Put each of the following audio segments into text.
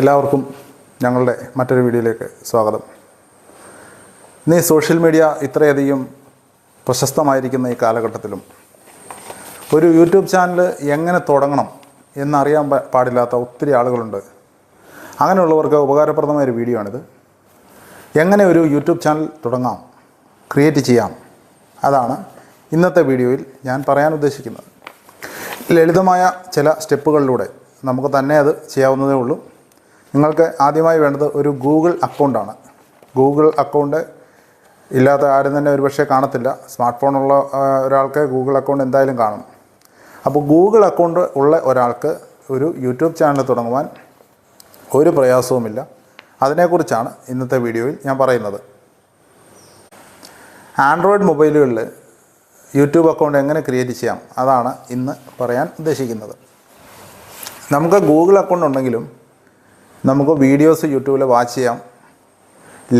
എല്ലാവർക്കും ഞങ്ങളുടെ മറ്റൊരു വീഡിയോയിലേക്ക് സ്വാഗതം. ഇന്ന് സോഷ്യൽ മീഡിയ ഇത്രയധികം പ്രശസ്തമായിരിക്കുന്ന ഈ കാലഘട്ടത്തിലും ഒരു യൂട്യൂബ് ചാനൽ എങ്ങനെ തുടങ്ങണം എന്നറിയാൻ പാടില്ലാത്ത ഒത്തിരി ആളുകളുണ്ട്. അങ്ങനെയുള്ളവർക്ക് ഉപകാരപ്രദമായ ഒരു വീഡിയോ ആണിത്. എങ്ങനെ ഒരു യൂട്യൂബ് ചാനൽ തുടങ്ങാം ക്രിയേറ്റ് ചെയ്യാം അതാണ് ഇന്നത്തെ വീഡിയോയിൽ ഞാൻ പറയാൻ ഉദ്ദേശിക്കുന്നത്. ലളിതമായ ചില സ്റ്റെപ്പുകളിലൂടെ നമുക്ക് തന്നെ അത് ചെയ്യാവുന്നതേ ഉള്ളൂ. നിങ്ങൾക്ക് ആദ്യമായി വേണ്ടത് ഒരു ഗൂഗിൾ അക്കൗണ്ടാണ്. ഗൂഗിൾ അക്കൗണ്ട് ഇല്ലാത്ത ആരും തന്നെ ഒരുപക്ഷെ കാണത്തില്ല. സ്മാർട്ട് ഫോണുള്ള ഒരാൾക്ക് ഗൂഗിൾ അക്കൗണ്ട് എന്തായാലും കാണും. അപ്പോൾ ഗൂഗിൾ അക്കൗണ്ട് ഉള്ള ഒരാൾക്ക് ഒരു യൂട്യൂബ് ചാനൽ തുടങ്ങുവാൻ ഒരു പ്രയാസവുമില്ല. അതിനെക്കുറിച്ചാണ് ഇന്നത്തെ വീഡിയോയിൽ ഞാൻ പറയുന്നത്. ആൻഡ്രോയിഡ് മൊബൈലുകളിൽ യൂട്യൂബ് അക്കൗണ്ട് എങ്ങനെ ക്രിയേറ്റ് ചെയ്യാം? അതാണ് ഇന്ന് പറയാൻ ഉദ്ദേശിക്കുന്നത്. നമുക്ക് ഗൂഗിൾ അക്കൗണ്ട് ഉണ്ടെങ്കിലും നമുക്ക് വീഡിയോസ് യൂട്യൂബിൽ വാച്ച് ചെയ്യാം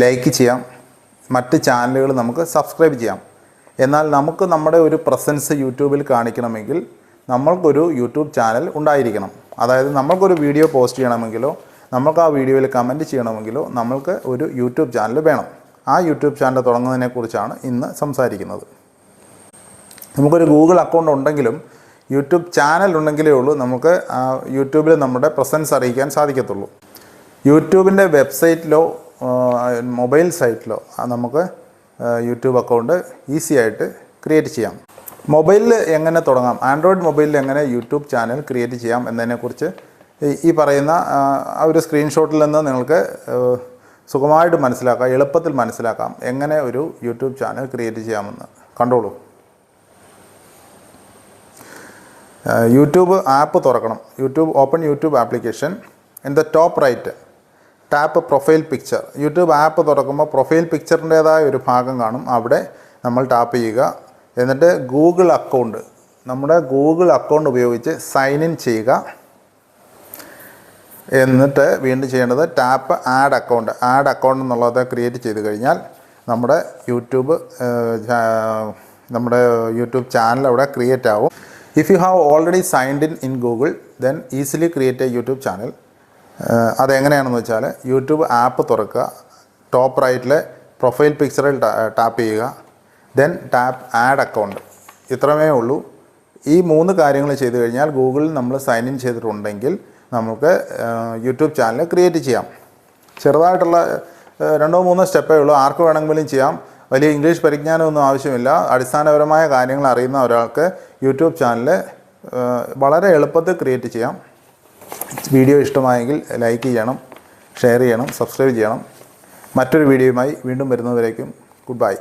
ലൈക്ക് ചെയ്യാം മറ്റ് ചാനലുകൾ നമുക്ക് സബ്സ്ക്രൈബ് ചെയ്യാം. എന്നാൽ നമുക്ക് നമ്മുടെ ഒരു പ്രസൻസ് യൂട്യൂബിൽ കാണിക്കണമെങ്കിൽ നമ്മൾക്കൊരു യൂട്യൂബ് ചാനൽ ഉണ്ടായിരിക്കണം. അതായത് നമ്മൾക്കൊരു വീഡിയോ പോസ്റ്റ് ചെയ്യണമെങ്കിലോ നമുക്ക് ആ വീഡിയോയിൽ കമന്റ് ചെയ്യണമെങ്കിലോ നമ്മൾക്ക് ഒരു യൂട്യൂബ് ചാനൽ വേണം. ആ യൂട്യൂബ് ചാനൽ തുടങ്ങുന്നതിനെക്കുറിച്ചാണ് ഇന്ന് സംസാരിക്കുന്നത്. നമുക്കൊരു ഗൂഗിൾ അക്കൗണ്ട് ഉണ്ടെങ്കിലും യൂട്യൂബ് ചാനൽ ഉണ്ടെങ്കിലേ ഉള്ളൂ നമുക്ക് യൂട്യൂബിൽ നമ്മുടെ പ്രസൻസ് അറിയിക്കാൻ സാധിക്കത്തുള്ളൂ. യൂട്യൂബിന്റെ വെബ്സൈറ്റിലോ മൊബൈൽ സൈറ്റിലോ നമുക്ക് യൂട്യൂബ് അക്കൗണ്ട് ഈസി ആയിട്ട് ക്രിയേറ്റ് ചെയ്യാം. മൊബൈലിൽ എങ്ങനെ തുടങ്ങാം? ആൻഡ്രോയിഡ് മൊബൈലിൽ എങ്ങനെ യൂട്യൂബ് ചാനൽ ക്രിയേറ്റ് ചെയ്യാം എന്നതിനെക്കുറിച്ച് ഈ- പറയുന്ന ആ, ഒരു സ്ക്രീൻഷോട്ടിൽ നിന്ന് നിങ്ങൾക്ക് സുഖമായിട്ട് മനസ്സിലാക്കാം എളുപ്പത്തിൽ മനസ്സിലാക്കാം എങ്ങനെ ഒരു യൂട്യൂബ് ചാനൽ ക്രിയേറ്റ് ചെയ്യാമെന്ന്. കണ്ടോളൂ. യൂട്യൂബ് ആപ്പ് തുറക്കണം. YouTube open YouTube application. In the top right tap profile picture. YouTube app തുറക്കുമ്പോൾ പ്രൊഫൈൽ പിക്ചറിന്റേതായ ഒരു ഭാഗം കാണും. അവിടെ നമ്മൾ ടാപ്പ് ചെയ്യുക. എന്നിട്ട് ഗൂഗിൾ അക്കൗണ്ട്. നമ്മുടെ ഗൂഗിൾ അക്കൗണ്ട് ഉപയോഗിച്ച് സൈൻ ഇൻ ചെയ്യുക. എന്നിട്ട് വീണ്ടും ചെയ്യേണ്ടത് tap add account. Add account എന്നുള്ളത് ക്രിയേറ്റ് ചെയ്ത് കഴിഞ്ഞാൽ നമ്മുടെ യൂട്യൂബ് നമ്മുടെ യൂട്യൂബ് ചാനൽ അവിടെ ക്രിയേറ്റ് ആവും. If you have already signed in in Google then easily create a YouTube channel അതെങ്ങനെയാണെന്ന് വെച്ചാൽ യൂട്യൂബ് ആപ്പ് തുറക്കുക ടോപ്പ് റൈറ്റിലെ പ്രൊഫൈൽ പിക്ചറിൽ ടാപ്പ് ചെയ്യുക ദെൻ ടാപ്പ് ആഡ് അക്കൗണ്ട്. ഇത്രമേ ഉള്ളൂ. ഈ മൂന്ന് കാര്യങ്ങൾ ചെയ്തു കഴിഞ്ഞാൽ ഗൂഗിളിൽ നമ്മൾ സൈൻ ഇൻ ചെയ്തിട്ടുണ്ടെങ്കിൽ നമുക്ക് യൂട്യൂബ് ചാനൽ ക്രിയേറ്റ് ചെയ്യാം. ചെറുതായിട്ടുള്ള രണ്ടോ മൂന്നോ സ്റ്റെപ്പേ ഉള്ളൂ. ആർക്ക് വേണമെങ്കിലും ചെയ്യാം. വലിയ ഇംഗ്ലീഷ് പരിജ്ഞാനമൊന്നും ആവശ്യമില്ല. അടിസ്ഥാനപരമായ കാര്യങ്ങൾ അറിയുന്ന ഒരാൾക്ക് യൂട്യൂബ് ചാനൽ വളരെ എളുപ്പത്തിൽ ക്രിയേറ്റ് ചെയ്യാം. വീഡിയോ ഇഷ്ടമായെങ്കിൽ ലൈക്ക് ചെയ്യണം ഷെയർ ചെയ്യണം സബ്സ്ക്രൈബ് ചെയ്യണം. മറ്റൊരു വീഡിയോയുമായി വീണ്ടും വരുന്നവരേക്കും ഗുഡ് ബൈ.